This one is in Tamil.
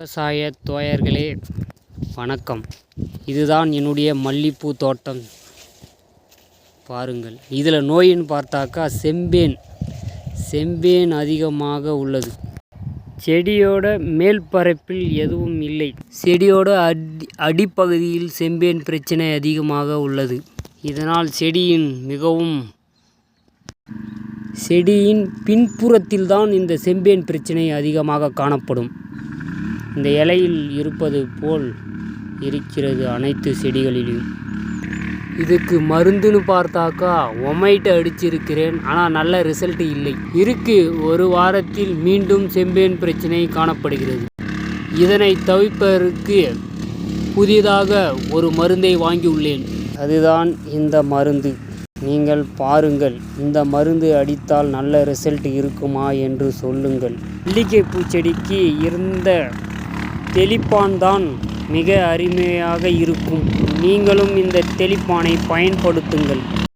விவசாய தோழர்களே வணக்கம். இதுதான் என்னுடைய மல்லிப்பூ தோட்டம். பாருங்கள் இதில் நோயின்னு பார்த்தாக்கா செம்பேன். செம்பேன் அதிகமாக உள்ளது. செடியோட மேல் பரப்பில் எதுவும் இல்லை. செடியோட அடி அடிப்பகுதியில் செம்பேன் பிரச்சனை அதிகமாக உள்ளது. இதனால் செடியின் மிகவும் செடியின் பின்புறத்தில்தான் இந்த செம்பேன் பிரச்சனை அதிகமாக காணப்படும். இந்த இலையில் இருப்பது போல் இருக்கிறது அனைத்து செடிகளிலும். இதுக்கு மருந்துன்னு பார்த்தாக்கா ஒமைட்டு அடிச்சிருக்கிறேன். ஆனால் நல்ல ரிசல்ட் இல்லை. இருக்கு ஒரு வாரத்தில் மீண்டும் செம்பேன் பிரச்சனை காணப்படுகிறது. இதனை தவிர்ப்பதற்கு புதிதாக ஒரு மருந்தை வாங்கியுள்ளேன் அதுதான் இந்த மருந்து. நீங்கள் பாருங்கள் இந்த மருந்து அடித்தால் நல்ல ரிசல்ட் இருக்குமா என்று சொல்லுங்கள். மல்லிகை பூச்செடிக்கு இருந்த தெளிப்பான் தான் மிக அருமையாக இருக்கும். நீங்களும் இந்த தெளிப்பானை பயன்படுத்துங்கள்.